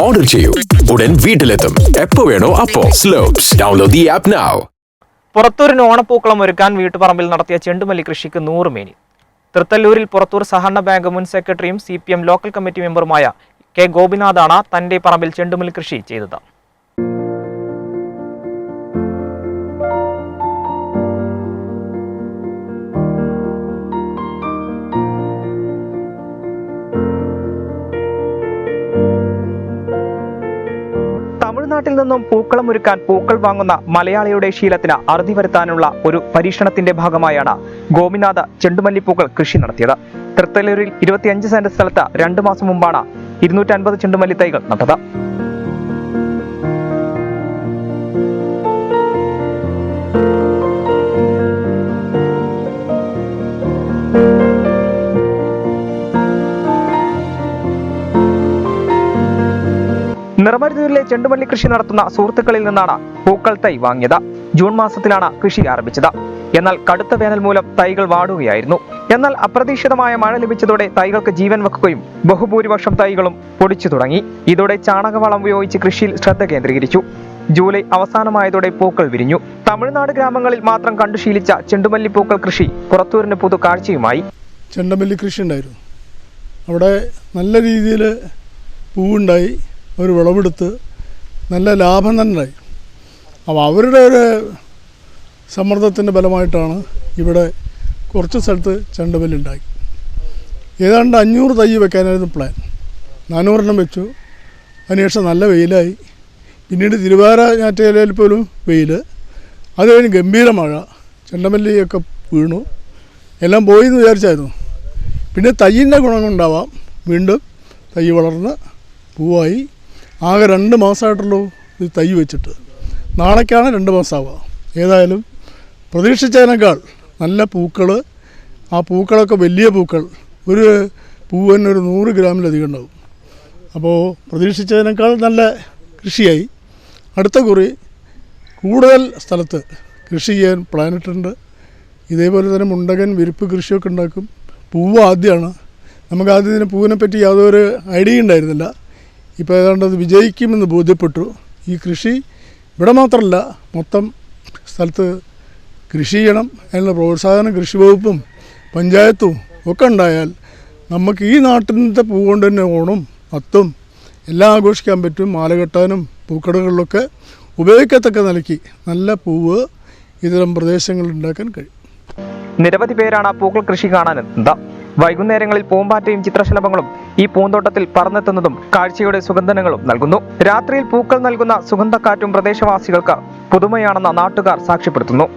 Order ചെയ്യൂ. ഉടൻ വീട്ടിലെത്തും. എപ്പോ വേണോ അപ്പോ. Slopes download the app now പുറത്തൂരിന് ഓണപ്പൂക്കളം ഒരുക്കാൻ വീട്ടുപറമ്പിൽ നടത്തിയ ചെണ്ടുമല്ലി കൃഷിക്ക് നൂറ് മേനി. തൃത്തല്ലൂരിൽ പുറത്തൂർ സഹകരണ ബാങ്ക് മുൻ സെക്രട്ടറിയും സി ലോക്കൽ കമ്മിറ്റി മെമ്പറുമായ കെ ഗോപിനാഥാണ് തന്റെ പറമ്പിൽ ചെണ്ടുമല്ലി കൃഷി ചെയ്തത്. തമിഴ്നാട്ടിൽ നിന്നും പൂക്കളം ഒരുക്കാൻ പൂക്കൾ വാങ്ങുന്ന മലയാളിയുടെ ശീലത്തിന് അറുതി വരുത്താനുള്ള ഒരു പരീക്ഷണത്തിന്റെ ഭാഗമായാണ് ഗോപിനാഥ് ചെണ്ടുമല്ലിപ്പൂക്കൾ കൃഷി നടത്തിയത്. തൃത്തലൂരിൽ ഇരുപത്തിയഞ്ച് സെന്റ് സ്ഥലത്ത് രണ്ടു മാസം മുമ്പാണ് ഇരുന്നൂറ്റി അൻപത് ചെണ്ടുമല്ലി തൈകൾ നട്ടത്. നിറമരുതൂരിലെ ചെണ്ടുമല്ലി കൃഷി നടത്തുന്ന സുഹൃത്തുക്കളിൽ നിന്നാണ് പൂക്കൾ തൈ വാങ്ങിയത്. ജൂൺ മാസത്തിലാണ് കൃഷി ആരംഭിച്ചത്. എന്നാൽ കടുത്ത വേനൽ മൂലം തൈകൾ വാടുകയായിരുന്നു. എന്നാൽ അപ്രതീക്ഷിതമായ മഴ ലഭിച്ചതോടെ തൈകൾക്ക് ജീവൻ വെക്കുകയും ബഹുഭൂരിപക്ഷം തൈകളും പൊടിച്ചു തുടങ്ങി. ഇതോടെ ചാണകവളം ഉപയോഗിച്ച് കൃഷിയിൽ ശ്രദ്ധ കേന്ദ്രീകരിച്ചു. ജൂലൈ അവസാനമായതോടെ പൂക്കൾ വിരിഞ്ഞു. തമിഴ്നാട് ഗ്രാമങ്ങളിൽ മാത്രം കണ്ടുശീലിച്ച ചെണ്ടുമല്ലി പൂക്കൾ കൃഷി പുറത്തൂരിന് പുതു കാഴ്ചയുമായി ചെണ്ടുമല്ലി കൃഷി ഉണ്ടായിരുന്നു. അവിടെ നല്ല രീതിയിൽ പൂവുണ്ടായി. അവർ വിളവെടുത്ത് നല്ല ലാഭം തന്നെ അപ്പോൾ അവരുടെ ഒരു സമ്മർദ്ദത്തിന്റെ ഫലമായിട്ടാണ് ഇവിടെ കുറച്ച് സ്ഥലത്ത് ചെണ്ടുമല്ലുണ്ടായി. ഏതാണ്ട് അഞ്ഞൂറ് തൈ വെക്കാനായിരുന്നു പ്ലാൻ നാനൂറെണ്ണം വെച്ചു. അതിനുശേഷം നല്ല വെയിലായി. പിന്നീട് തിരുവാര ഞാറ്റയിലയിൽ പോലും വെയിൽ അത് കഴിഞ്ഞ് ഗംഭീര മഴ. ചെണ്ടമല്ലിയൊക്കെ വീണു. എല്ലാം പോയി എന്ന് വിചാരിച്ചായിരുന്നു. പിന്നെ തയ്യിന്റെ ഗുണങ്ങളുണ്ടാവാം. വീണ്ടും തൈ വളർന്ന് പൂവായി. ആകെ രണ്ട് മാസമായിട്ടുള്ളൂ ഇത് തൈ വെച്ചിട്ട്. നാളേക്കാണ് രണ്ട് മാസമാവുക ഏതായാലും പ്രതീക്ഷിച്ചതിനേക്കാൾ നല്ല പൂക്കൾ ആ പൂക്കളൊക്കെ വലിയ പൂക്കൾ. ഒരു പൂവന് ഒരു നൂറ് ഗ്രാമിലധികം ഉണ്ടാവും. അപ്പോൾ പ്രതീക്ഷിച്ചതിനേക്കാൾ നല്ല കൃഷിയായി. അടുത്ത കുറി കൂടുതൽ സ്ഥലത്ത് കൃഷി ചെയ്യാൻ പ്ലാനിട്ടുണ്ട് ഇതേപോലെ തന്നെ മുണ്ടകൻ വിരിപ്പ് കൃഷിയൊക്കെ ഉണ്ടാക്കും. പൂവ് ആദ്യമാണ്. നമുക്ക് ആദ്യം ഇതിന് പൂവിനെ പറ്റി യാതൊരു ഐഡിയ ഉണ്ടായിരുന്നില്ല. ഇപ്പോൾ ഏതാണ്ട് അത് വിജയിക്കുമെന്ന് ബോധ്യപ്പെട്ടു. ഈ കൃഷി ഇവിടെ മാത്രമല്ല മൊത്തം സ്ഥലത്ത് കൃഷി ചെയ്യണം അതിനുള്ള പ്രോത്സാഹനം കൃഷി വകുപ്പും പഞ്ചായത്തും ഒക്കെ ഉണ്ടായാൽ നമുക്ക് ഈ നാട്ടിന്റെ പൂ കൊണ്ട് തന്നെ ഓണം അത്തും എല്ലാം ആഘോഷിക്കാൻ പറ്റും. മാല കെട്ടാനും പൂക്കടകളിലൊക്കെ ഉപയോഗിക്കത്തക്ക നിലയ്ക്ക് നല്ല പൂവ് ഇത്തരം പ്രദേശങ്ങളിൽ ഉണ്ടാക്കാൻ കഴിയും. നിരവധി പേരാണ് ആ പൂക്കൾ കൃഷി കാണാനെത്തുന്നത് വൈകുന്നേരങ്ങളിൽ പൂമ്പാറ്റയും ചിത്രശലഭങ്ങളും ഈ പൂന്തോട്ടത്തിൽ പറന്നെത്തുന്നതും കാഴ്ചയുടെ സുഗന്ധനങ്ങളും നൽകുന്നു. രാത്രിയിൽ പൂക്കൾ നൽകുന്ന സുഗന്ധക്കാറ്റും പ്രദേശവാസികൾക്ക് പുതുമയാണെന്ന് നാട്ടുകാർ സാക്ഷ്യപ്പെടുത്തുന്നു.